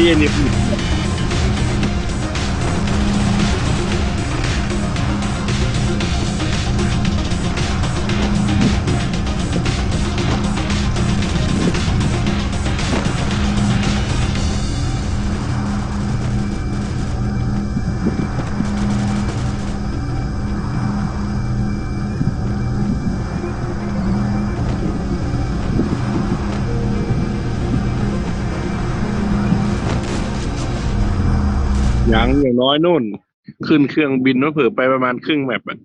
ไอ้ อย่างอย่างน้อยนู่น ขึ้นเครื่องบินมาเผื่อไปประมาณครึ่งแมปอะ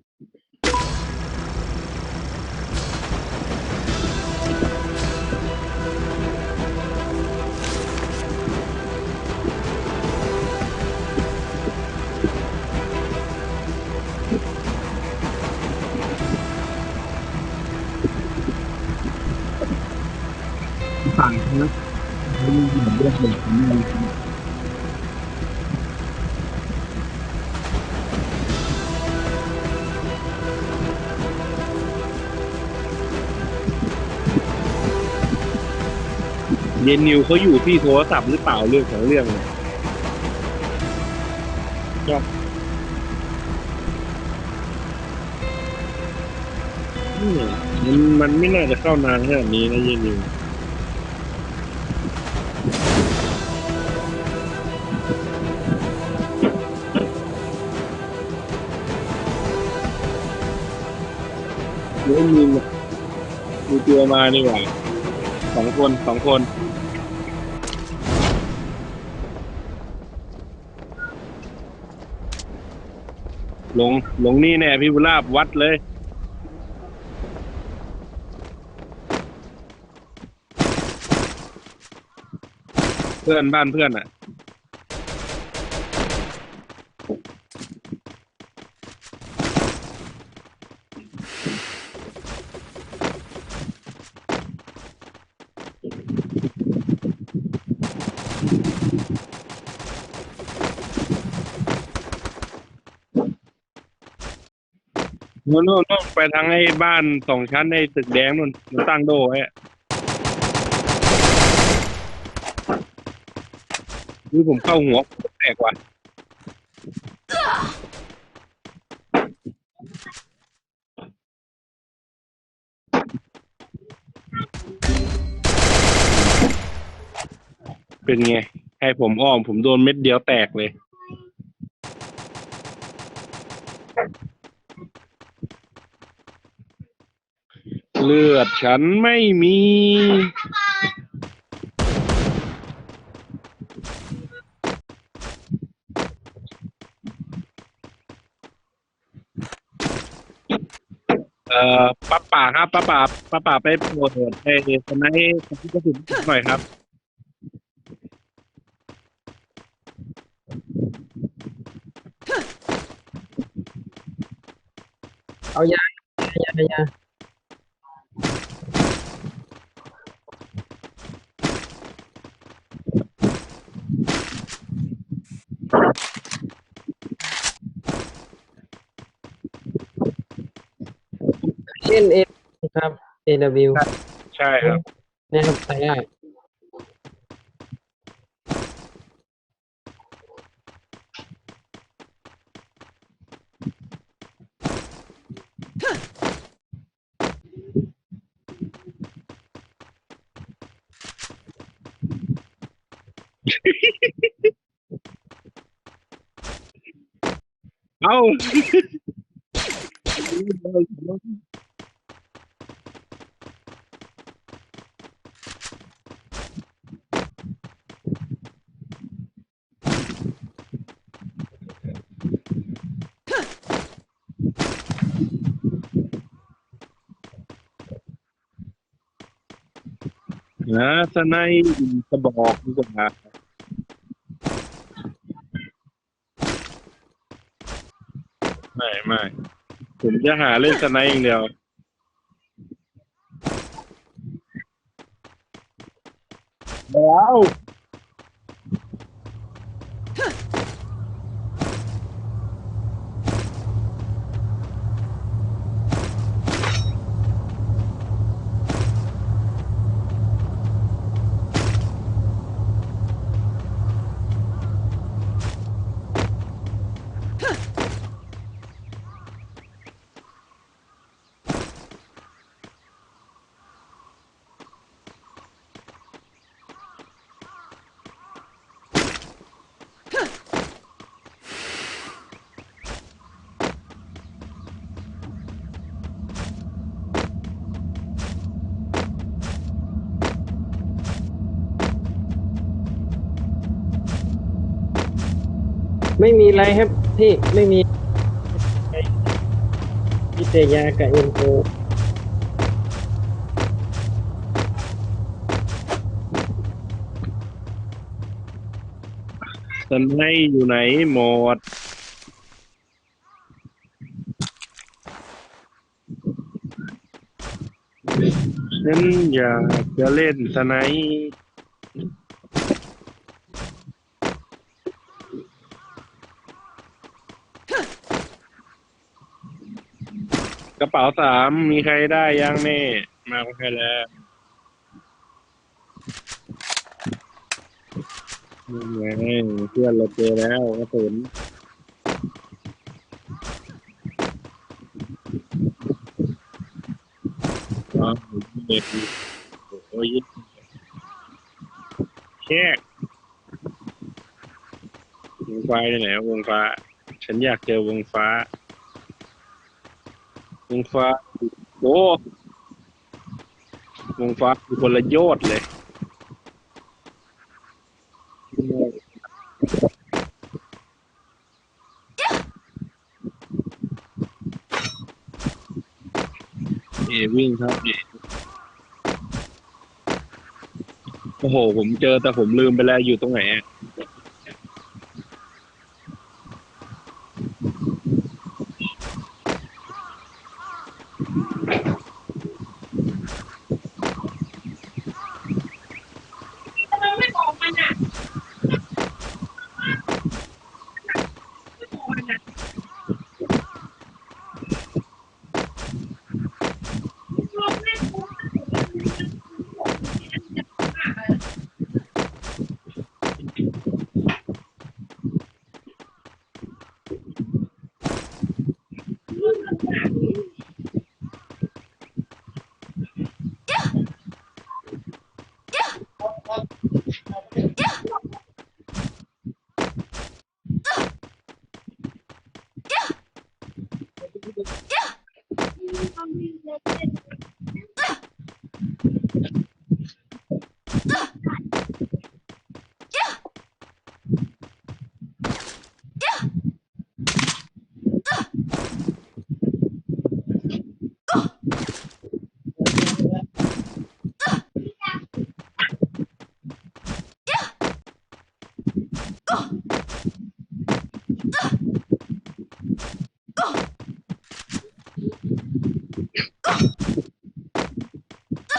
ต่งนะไม่มีเรื่องขอ เยนนิวเขาอยู่ที่โทรศัพท์หรือเปล่าเรื่องของเรื่องเนี่ยครับอืมมันมันไม่น่าจะเข้านานขนาดนี้นะเยนนิวเดี๋ยวมีมีตัวมาดีกว่าสองคนสองคน ลงลงนี่แน่พี่บุราบวัดเลย เพื่อนบ้านเพื่อนอะ นู่นนู่นนู่นไปทางไอ้บ้านสองชั้นไอ้ตึกแดงนู่นมันตั้งโดไว้อะนี่ผมเข้าหัวแตกว่ะเป็นไง ให้ผมอ้อมผมโดนเม็ดเดียวแตกเลย เลือดฉันไม่มี เอ่อป้าป่าครับป้าป่าป้าป่าไปโปรดไปสไนด์ที่กระสุนหน่อยครับ เอายายายาเอ็นเอครับ AW ใช่ครับแนะนำไปได้เอ้า นะสไนด์กระบอกดีกว่าไม่ไม่ผมจะหาเล่นสนายอย่างเดียวแล้ว ไม่มีอะไรครับพี่ไม่มีพิเตยากับเอ็นโอสไนอยู่ไหนหมด ฉันอยากจะเล่นสไน ป๋าสามมีใครได้ยังแม่มาใครแล้วนี่ไงเพื่อนเราเจอแล้วกระสุนอ๋อเด็กโอ้ยแค่วงฟ้าอยู่ไหนวงฟ้า ฉันอยากเจอวงฟ้า วงฟ้าโอ้วงฟ้าคือคนละยอดเลยเอวิ่งครับเอโอ้โห ผมเจอแต่ผมลืมไปแล้วอยู่ตรงไหนอะ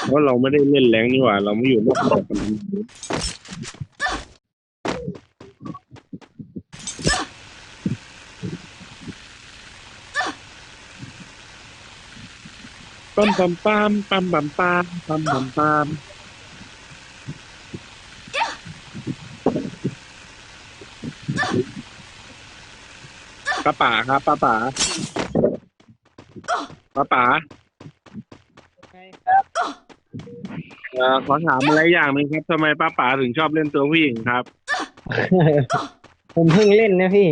เพราะเราไม่ได้เล่นแรงนี่หว่า เราไม่อยู่นอกกรอบกันปั๊มปั๊มปั๊มปั๊มปั๊มปั๊มปั๊มปั๊มปั๊มป้าป๋าครับป้าป๋าป้าป๋า เอ่อขอถามอะไรอย่างหนึ่งครับทำไมป้าป๋าถึงชอบเล่นตัวผู้หญิงครับ ผมเพิ่งเล่นนะพี่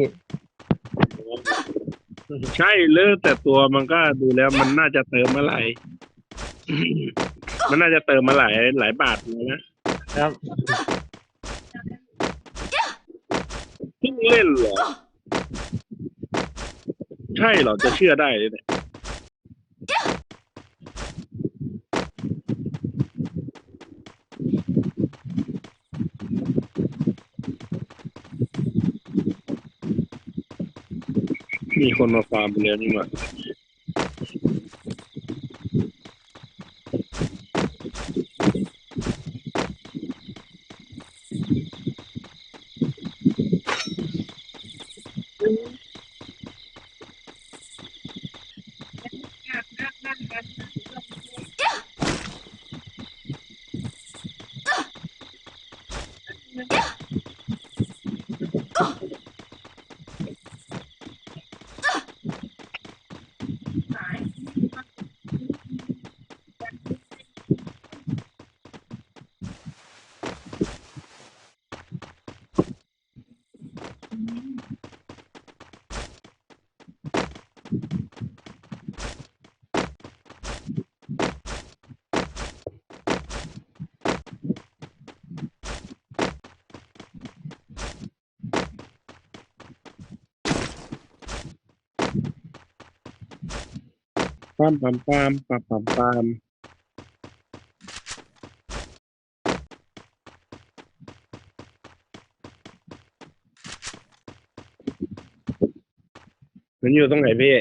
ใช่เลิกแต่ตัวมันก็ดูแล้วมันน่าจะเติมมาหลาย มันน่าจะเติมมาหลายหลายบาทเลยนะครับเพิ่งเล่นเหรอ ใช่เหรอจะเชื่อได้เลยเนี่ย มีคนมาฟาร์มไปแล้วนี่หว่า ปั๊มปั๊มปั๊มปั๊มปั๊มปั๊มมันอยู่ตรงไหนพี่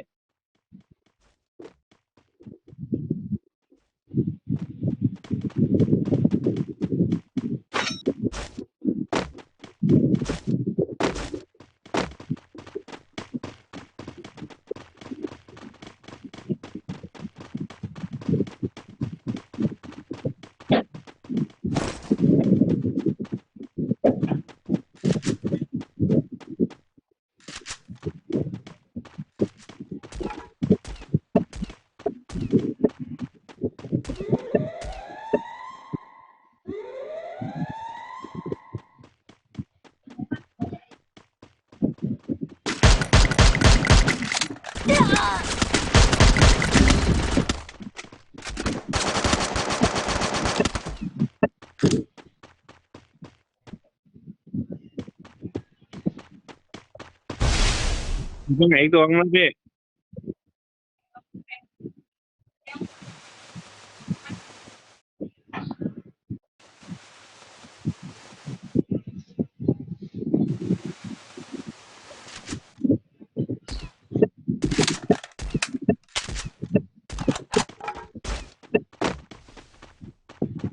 ตรงไหนอีกตัวนั้นพี่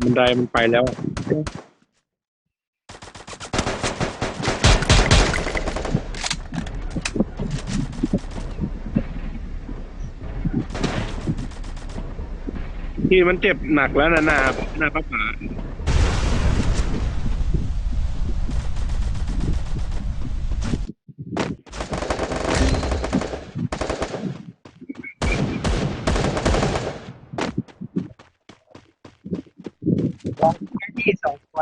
บันไดมันไปแล้ว ที่มันเจ็บหนักแล้วนะหนาหน้าพระผาที่สองตัว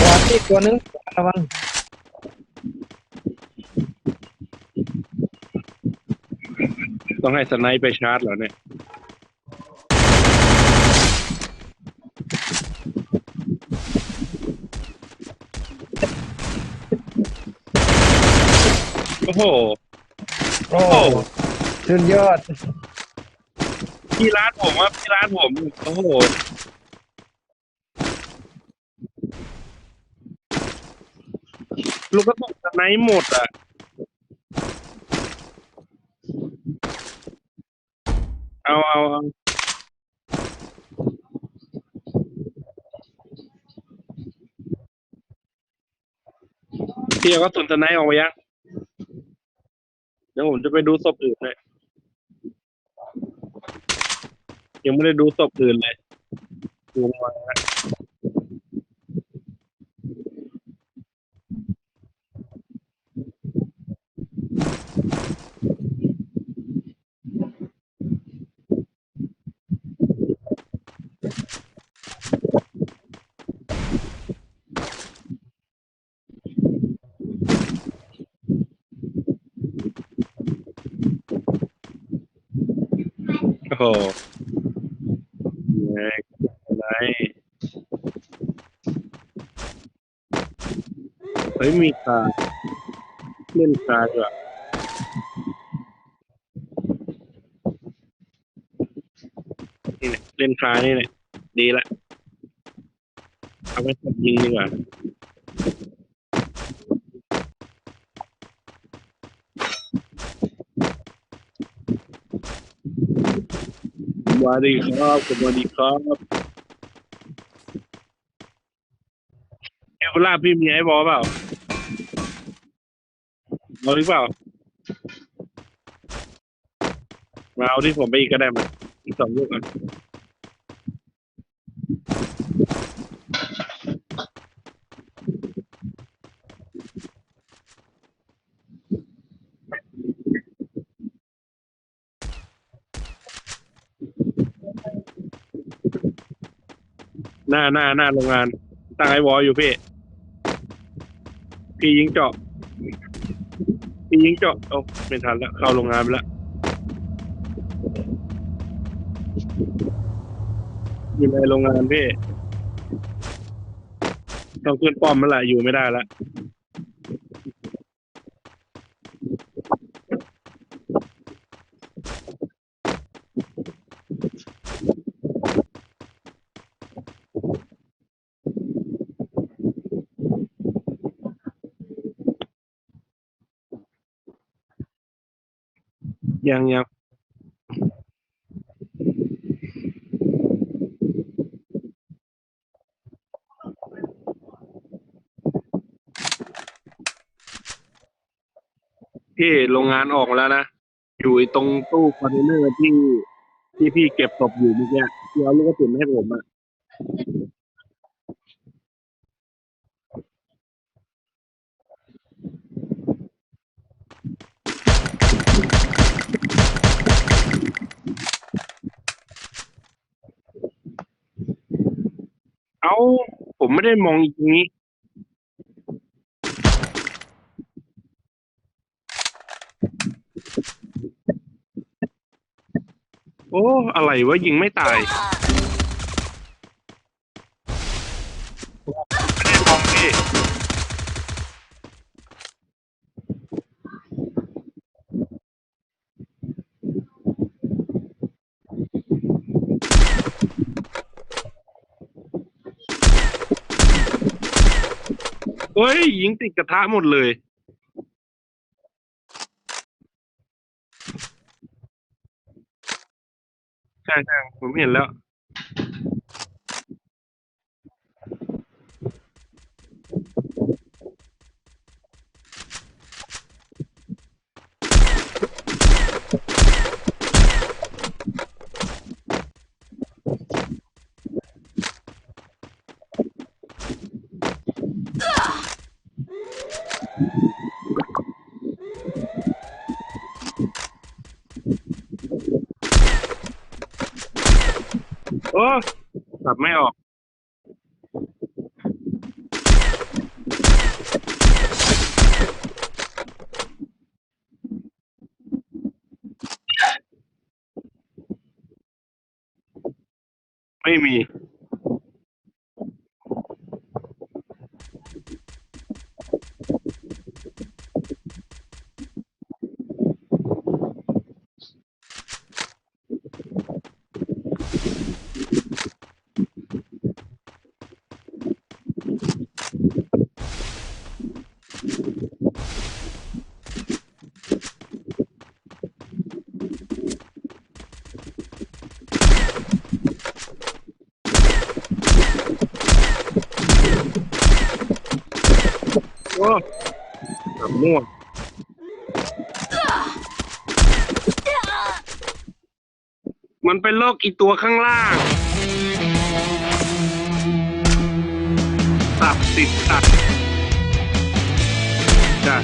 ตัวที่ตัวนึงระวัง ต้องให้สไนป์ไปชาร์จเหรอเนี่ย โอ้โห โอ้ สุดยอดที่ร้านผมว่าที่ร้านผม โอ้โห ลูกก็ตกสไนป์หมดอะ เอาเอาเอาพี่ก็สุนสไนป์ออกไปยังเดี๋ยวผมจะไปดูศพอื่นเลยยังไม่ได้ดูศพอื่นเลยดูมา โอ้โหแรงอะไรเฮ้ยมีคาเล่นคาด้วยนี่แหละเล่นคานี่แหละดีละ เอาไปกดยิงดีกว่ สวัสดีครับสวัสดีครับเอลลาพี่มีไอ้บอลเปล่าเอาหรือเปล่า มาเอาที่ผมไปอีกก็ได้มาอีกสองลูกอะ หน้าหน้าหน้าโรงงานตั้งไอ้วอลอยู่พี่ พี่ยิงเจาะ พี่ยิงเจาะโอ้ไม่ทันแล้วเข้าโรงงานไปแล้วอยู่ในโรงงานพี่ต้องขึ้นป้อมแล้วล่ะอยู่ไม่ได้แล้ว ยังยังพี่โรงงานออกแล้วนะ อยู่ตรงตู้คอนเทนเนอร์ที่ที่พี่เก็บศพอยู่เมื่อกี้ที่เอาลูกกระสุนให้ผมอะ เอ้า ผมไม่ได้มองอย่างนี้ โอ้ อะไรวะยิงไม่ตายไม่ได้มองพี่ เฮ้ยยิงติดกระทะหมดเลย ใช่ใช่ผมเห็นแล้ว อ้สับไม่ออก ไม่มี โอ้สับ ม่วงมันเป็นโรคอีตัวข้างล่างสับติดตัดจ้ะ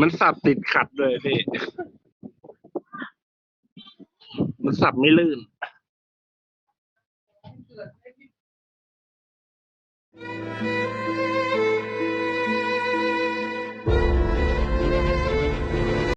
มันสับติดขัดเลยพี่ มันสับไม่ลื่น Thank you.